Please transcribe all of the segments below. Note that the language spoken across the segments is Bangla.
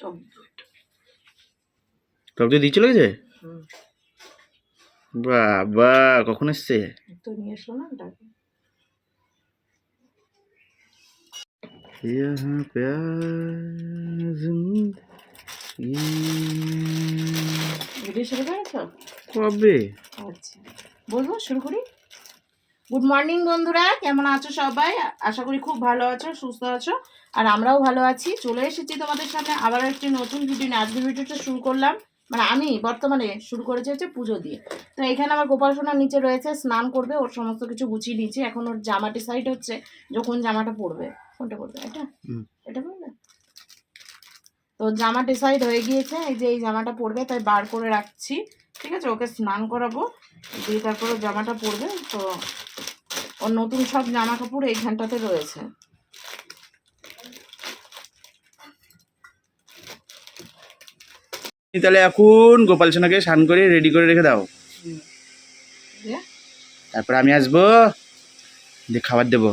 টক দইটা টক দই দিয়ে চলে গেছে হুম বাবা কখন এসছে তো নিয়ে এসো না ডাকে यहाँ प्यार जिंदगी ভিডিও শুরু করেছো কবে আচ্ছা বলবো শুরু করি গুড মর্নিং বন্ধুরা। কেমন আছো সবাই? আশা করি খুব ভালো আছো সুস্থ আছো আর আমরাও ভালো আছি। চলে এসেছি তোমাদের সামনে আবার একটি নতুন ভিডিও নিয়ে। আজকের ভিডিওটা শুরু করলাম মানে আমি বর্তমানে শুরু করেছি হচ্ছে পুজো দিয়ে। তো এখানে আমার গোপাল সোনার নিচে রয়েছে স্নান করবে ওর সমস্ত কিছু গুছিয়ে নিয়েছি। এখন ওর জামাটি সাইড হচ্ছে যখন জামাটা পরবে। কোনটা পরবে? এটা? এটা পরবে? তো জামা ডিসাইড হয়ে গিয়েছে এই যে এই জামাটা পরবে তাই বার করে রাখছি। ঠিক আছে ওকে স্নান করাবো দিয়ে তারপরে জামাটা পরবে তো ওর নতুন সব জামা কাপড় এইখানটাতে রয়েছে। তাহলে এখন গোপাল সোনাকে স্নান করে রেডি করে রেখে দাও। তারপর আমি আসব দিয়ে খাবার দেবো।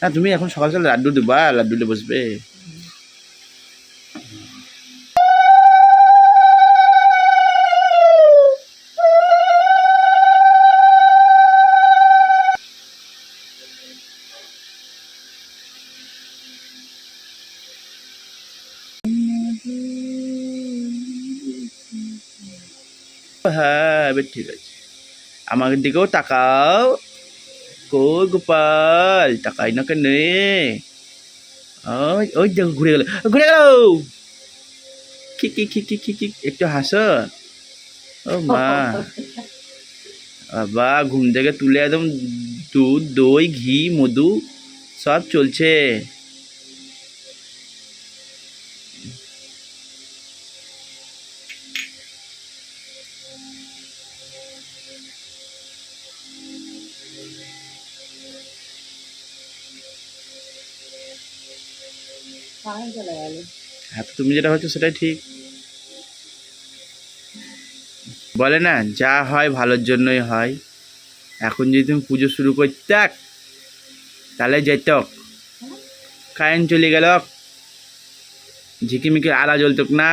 না তুমি এখন সকাল সকাল লাড্ডু দেবা লাড্ডুতে বসবে। হ্যাঁ এবার ঠিক আছে। আমার দিকেও তাকাও। কই গোপাল? তাকাই না কেন ওই ওই দেখো, ঘুরে গেল ঘুরে গেল! কি কি কি কি কি কি, একটু হাসো। ও মা। বাবা, ঘুম থেকে তুলে একদম দুধ, দই, ঘি, মধু, সব চলছে। তুমি যেটা হচ্ছে সেটাই ঠিক। বলে না, যা হয় ভালোর জন্যই হয়। এখন যদি তুমি পুজো শুরু করতাক তাহলে যেত কারেন্ট চলে গেল। ঝিকিমিকি আলা জ্বলতক না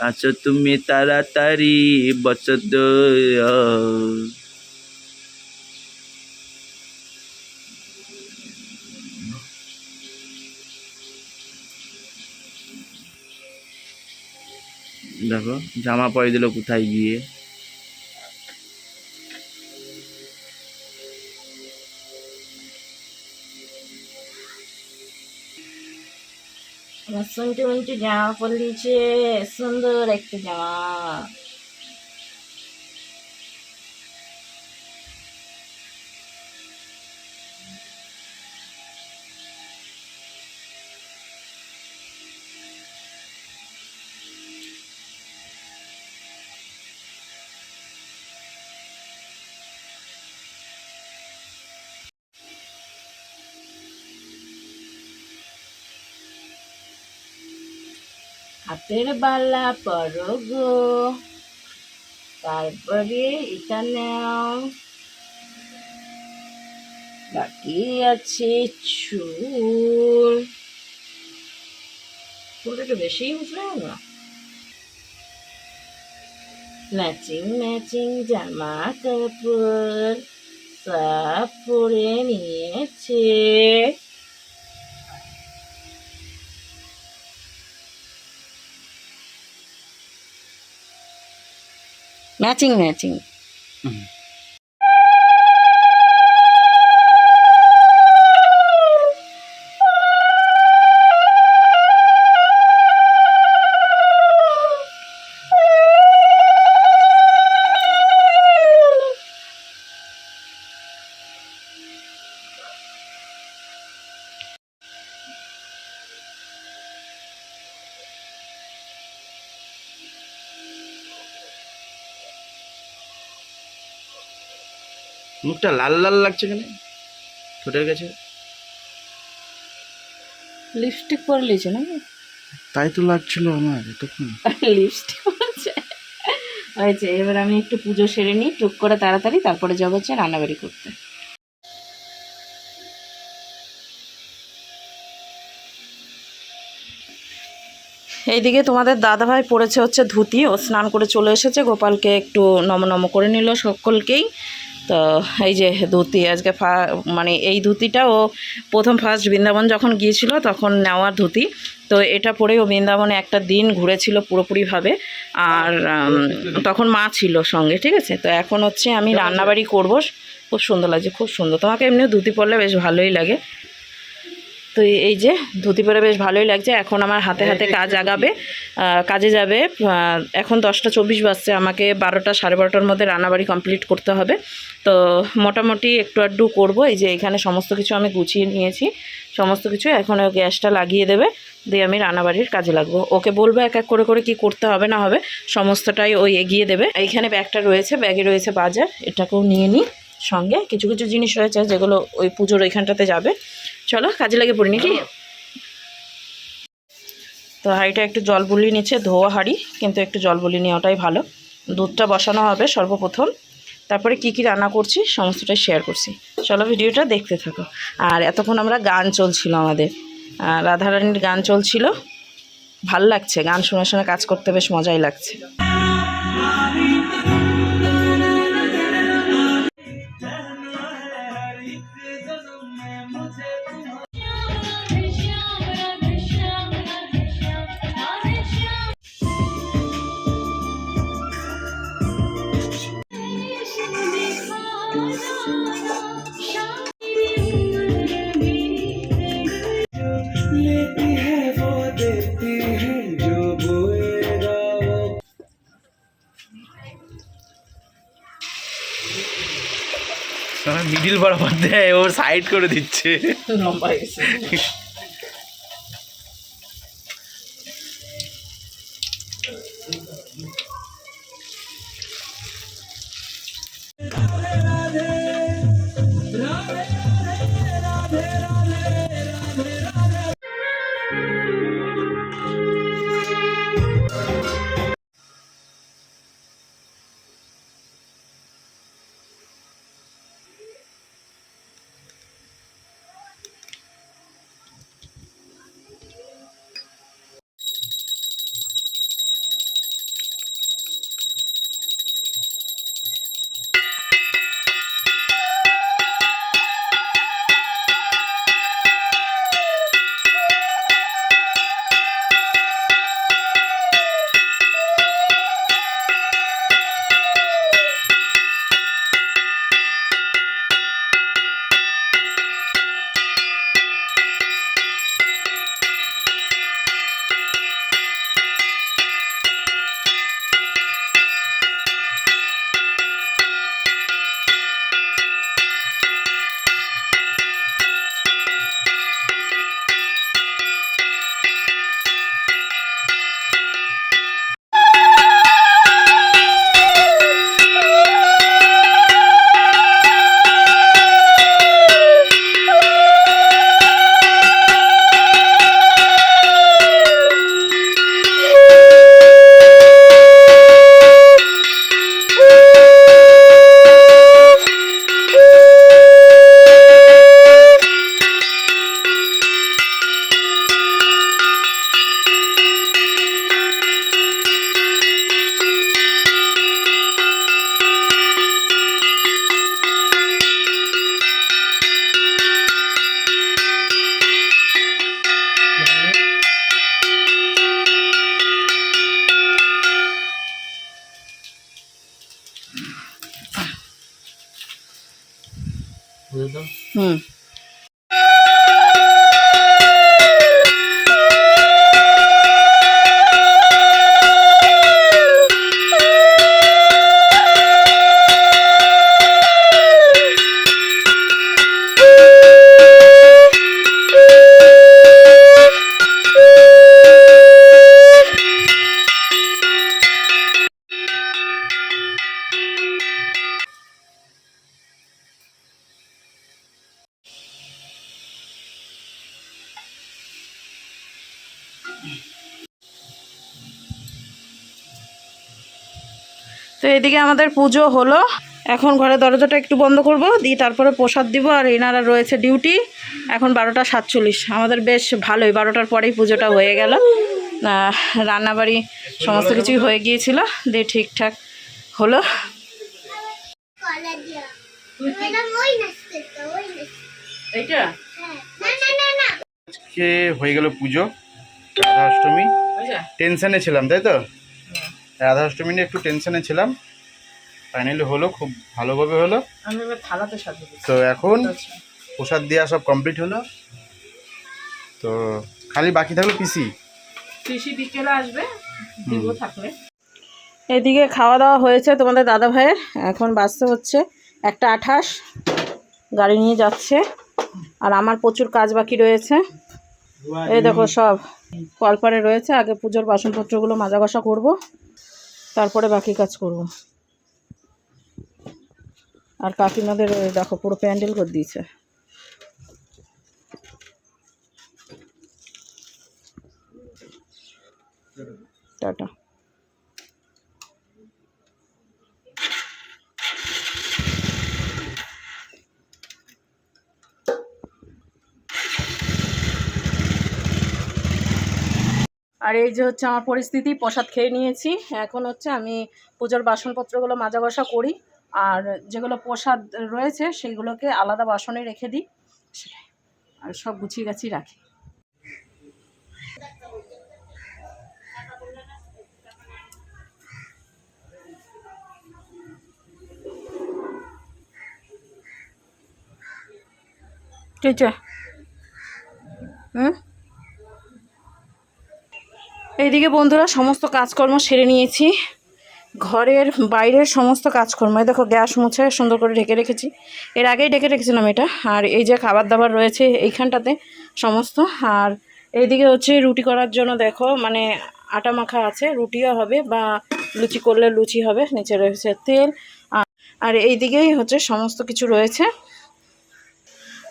আর তুমি তাড়াতাড়ি বছর দেখো জামা পরে দিল কোথায় গিয়ে? শুনতে শুনতে জামা পরে দিয়েছে সুন্দর একটা জামা। হাতের বালা পরো গো। তারপরে এটা বাকি আছে চুল। একটু বেশি উঠলে না? ম্যাচিং ম্যাচিং জামা কাপড় সব পরে নিয়েছে। ম্যাচিং ম্যাচিং মুখটা লাল লাল লাগছে কেন? ঠোঁটের কাছে? লিপস্টিক পরে লিয়েছে না তাই তো লাগছিল আমার এতক্ষণ। লিপস্টিক পরেছে? হয়েছে এবার আমি একটু পুজো সেরে নিই টুক করে তাড়াতাড়ি তারপরে যাব হচ্ছে রান্নাবাড়ি করতে। এইদিকে তোমাদের দাদাভাই পড়েছে হচ্ছে ধুতি ও স্নান করে চলে এসেছে গোপালকে একটু নম নম করে নিল সকলকেই। তো এই যে ধুতি আজকে ফা মানে এই ধুতিটা ও প্রথম ফার্স্ট বৃন্দাবন যখন গিয়েছিল তখন নেওয়ার ধুতি। তো এটা পরে ও বৃন্দাবনে একটা দিন ঘুরেছিল পুরোপুরিভাবে। আর তখন মা ছিল সঙ্গে ঠিক আছে? তো এখন হচ্ছে আমি রান্নাবাড়ি করব। খুব সুন্দর লাগছে খুব সুন্দর। তোমাকে এমনি ধুতি পরলে বেশ ভালোই লাগে। তো এই যে ধুতি পরে বেশ ভালোই লাগছে। এখন আমার হাতে হাতে কাজ আগাবে কাজে যাবে। এখন দশটা চব্বিশ বাজছে আমাকে বারোটা সাড়ে বারোটার মধ্যে রান্নাবাড়ি কমপ্লিট করতে হবে। তো মোটামুটি একটু আড্ডু করব। এই যে এখানে সমস্ত কিছু আমি গুছিয়ে নিয়েছি। সমস্ত কিছু এখন ও গ্যাসটা লাগিয়ে দেবে দিয়ে আমি রান্নাবাড়ির কাজে লাগবো। ওকে বলব এক এক করে করে কি করতে হবে না হবে সমস্তটাই ওই এগিয়ে দেবে। এইখানে ব্যাগটা রয়েছে ব্যাগে রয়েছে বাজার। এটাকেও নিয়ে নিই সঙ্গে। কিছু কিছু জিনিস রয়েছে যেগুলো ওই পুজোর ওইখানটাতে যাবে। চলো, কাজে লাগে পড়ি নাকি? তো হাঁড়িটা একটু জল বুলিয়ে নিচ্ছে, ধোয়া হাঁড়ি, কিন্তু একটু জল বুলিয়ে নেওয়াটাই ভালো। দুধটা বসানো হবে সর্বপ্রথম। তারপরে কি কি রান্না করছি, সমস্তটাই শেয়ার করছি। চলো ভিডিওটা দেখতে থাকো। আর এতক্ষণ আমরা গান চলছিল আমাদের। রাধারানীর গান চলছিল। ভালো লাগছে, গান শুনে শুনে কাজ করতে বেশ মজাই লাগছে। মিডিল বরাবর দেয় সাইড করে দিচ্ছে। লম্বা হয়ে তো এদিকে আমাদের পুজো হলো। এখন ঘরে দরজাটা একটু বন্ধ করব দিয়ে তারপরে প্রসাদ দিব আর এনারা রয়েছে ডিউটি। এখন বারোটা সাতচল্লিশ। আমাদের বেশ ভালোই বারোটার পরেই পুজোটা হয়ে গেল। রান্নাবাড়ি সমস্ত কিছুই হয়ে গিয়েছিল দিয়ে ঠিকঠাক হলো। হ্যাঁ না না না না আজকে হয়ে গেল পুজো অষ্টমী। টেনশনে ছিলাম তাই তো? রাধা অষ্টমী নিয়ে একটু টেনশনে ছিলাম। ফাইনালি হলো খুব ভালোভাবে হলো। তো এখন প্রসাদ দেওয়া সব কমপ্লিট হলো। তো খালি বাকি থাকল পিসি কৃষি বিকেলে আসবে দিব থাকলে। এদিকে খাওয়া দাওয়া হয়েছে তোমাদের দাদা ভাইয়ের। এখন বাঁচতে হচ্ছে একটা আঠাশ। গাড়ি নিয়ে যাচ্ছে। আর আমার প্রচুর কাজ বাকি রয়েছে। এই দেখো সব। কলপারে রয়েছে। আগে পুজোর বাসনপত্রগুলো মাজা ঘষা করব। তারপরে বাকি কাজ করব। আর কাকিমাদের দেখো পুরো প্যান্ডেল করে দিয়েছে। টাটা। আর এই যে হচ্ছে আমার পরিস্থিতি, প্রসাদ খেয়ে নিয়েছি। এখন হচ্ছে আমি পুজোর বাসনপত্রগুলো মাজা ঘষা করি আর যেগুলো প্রসাদ রয়েছে সেগুলোকে আলাদা বাসনে রেখে দিই। আর সব গুছিয়ে গাছি রাখি। আছে এইদিকে বন্ধুরা সমস্ত কাজকর্ম সেরে নিয়েছি। ঘরের বাইরের সমস্ত কাজকর্ম। দেখো, গ্যাস মুছে সুন্দর করে ঢেকে রেখেছি। এর আগেই ঢেকে রেখেছিলাম এটা। আর এই যে খাবার দাবার রয়েছে এইখানটাতে সমস্ত। আর এইদিকে হচ্ছে রুটি করার জন্য দেখো মানে আটা মাখা আছে, রুটিও হবে বা লুচি করলে লুচি হবে, নিচে রয়েছে তেল। আর- আর এইদিকেই হচ্ছে সমস্ত কিছু রয়েছে।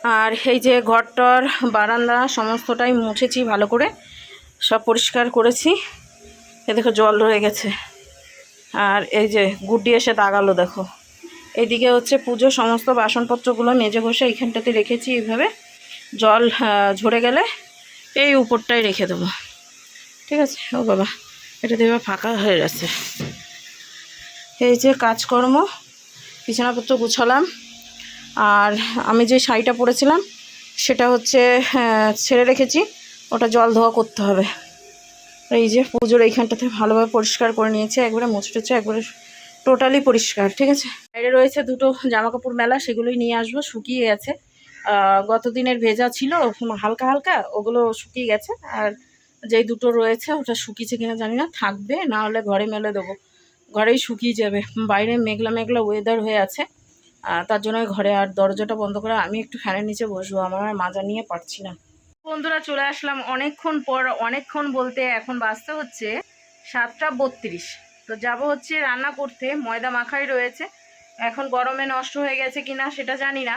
আর এই যে ঘরটর বারান্দা, সমস্তটাই মুছেছি ভালো করে। সব পরিষ্কার করেছি। এ দেখো জল রয়ে গেছে। আর এই যে গুড্ডি এসে দাগালো, দেখো। এদিকে হচ্ছে পুজো, সমস্ত বাসনপত্রগুলো মেজে ঘষে এইখানটাতে রেখেছি এইভাবে। জল ঝরে গেলে এই উপরটাই রেখে দেবো। ঠিক আছে? ও বাবা, এটা দেবে ফাঁকা হয়ে গেছে। এই যে কাজকর্ম, বিছানাপত্র গুছালাম। আর আমি যে শাড়িটা পরেছিলাম, সেটা হচ্ছে ছেড়ে রেখেছি। ওটা জল ধোয়া করতে হবে। এই যে পুজোর এইখানটাতে ভালোভাবে পরিষ্কার করে নিয়েছে, একবারে মুছে টুছে একবারে টোটালি পরিষ্কার, ঠিক আছে? বাইরে রয়েছে দুটো জামা কাপড় মেলা, সেগুলোই নিয়ে আসব, শুকিয়ে গেছে। গত দিনের ভেজা ছিল হালকা হালকা, ওগুলো শুকিয়ে গেছে, আর যেই দুটো রয়েছে ওটা শুকিয়েছে কিনা জানি না, থাকবে, না হলে ঘরে মেলে দেবো। ঘরেই শুকিয়ে যাবে, বাইরে মেঘলা মেঘলা ওয়েদার হয়ে আছে। তার জন্য ঘরে আর দরজাটা বন্ধ করে আমি একটু ফ্যানের নিচে বসবো, আমার মাজা নিয়ে পারছি না। বন্ধুরা চলে আসলাম অনেকক্ষণ পর, অনেকক্ষণ বলতে এখন বাজতে হচ্ছে সাতটা বত্রিশ। তো যাব হচ্ছে রান্না করতে, ময়দা মাখাই রয়েছে। এখন গরমে নষ্ট হয়ে গেছে কিনা সেটা জানি না।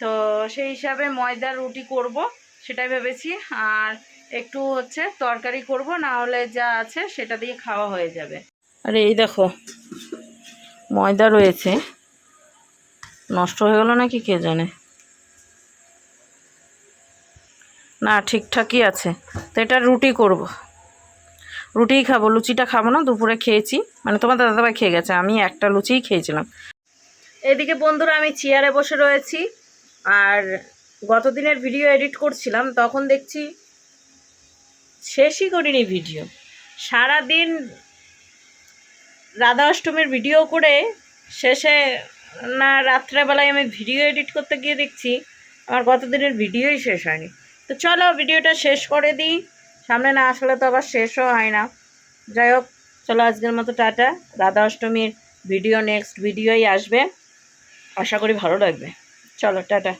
তো সেই হিসাবে ময়দার রুটি করব, সেটাই ভেবেছি। আর একটু হচ্ছে তরকারি করব, না হলে যা আছে সেটা দিয়ে খাওয়া হয়ে যাবে। আরে এই দেখো, ময়দা রয়েছে। নষ্ট হয়ে গেল নাকি কে জানে? না, ঠিকঠাকই আছে। তো এটা রুটি করব। রুটিই খাব, লুচিটা খাব না, দুপুরে খেয়েছি। মানে তোমার দাদাভাই খেয়ে গেছে, আমি একটা লুচিই খেয়েছিলাম। এদিকে বন্ধুরা, আমি চেয়ারে বসে রয়েছি, আর গত দিনের ভিডিও এডিট করছিলাম, তখন দেখছি শেষই করিনি ভিডিও। সারা দিন রাধা অষ্টমীর ভিডিও করে শেষে না, রাত্রেবেলায় আমি ভিডিও এডিট করতে গিয়ে দেখছি, আমার গত দিনের ভিডিওই শেষ হয়নি। তো চলো ভিডিওটা শেষ করে দিই। সামনে না আসলে তো আবার শেষও হয় না। যাই হোক, চলো আজকের মতো টাটা। রাধা অষ্টমীর ভিডিও নেক্সট ভিডিওই আসবে। আশা করি ভালো লাগবে। চলো, টাটা।